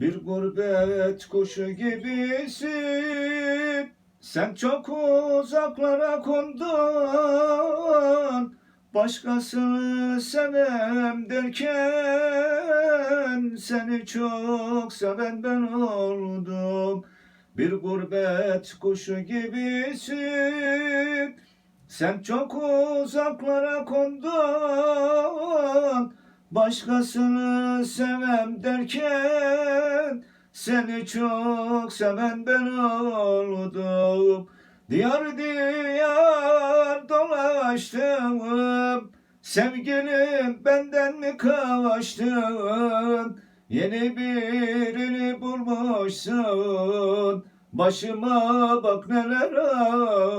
Bir gurbet kuşu gibisin. Sen çok uzaklara kondun. Başkasını sevmem derken Seni çok seven ben oldum. Bir gurbet kuşu gibisin. Sen çok uzaklara kondun Başkasını sevmem derken Seni çok seven ben oldum. Diyar diyar dolaştım. Sevgilim benden mi kaçtın Yeni birini bulmuşsun. Başıma bak neler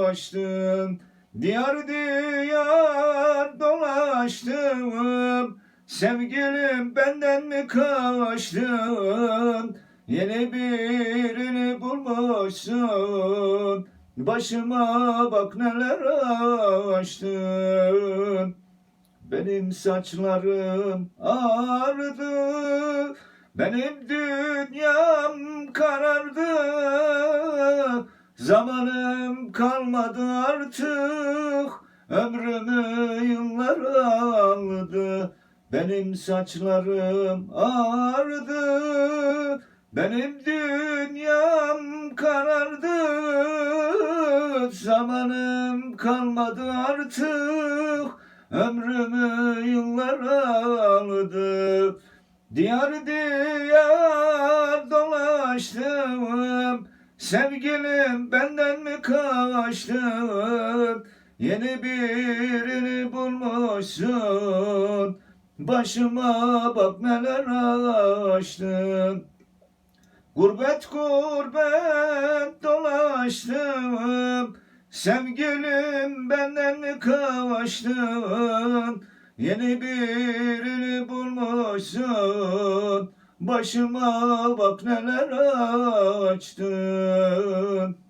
açtın. Diyar diyar dolaştım Sevgilim benden mi kaçtın? Yeni birini bulmuşsun. Başıma bak neler açtın. Benim saçlarım ağardı Benim dünyam karardı. Zamanım kalmadı artık. Ömrümü yıllar aldı Benim saçlarım ağardı Benim dünyam karardı. Zamanım kalmadı artık Ömrümü yıllar aldı. Diyar diyar dolaştım Sevgilim benden mi kaçtın? Yeni birini bulmuşsun Başıma bak neler açtın. Gurbet gurbet dolaştım. Sevgilim benden mi kaçtın? Yeni birini bulmuşsun. Başıma bak neler açtın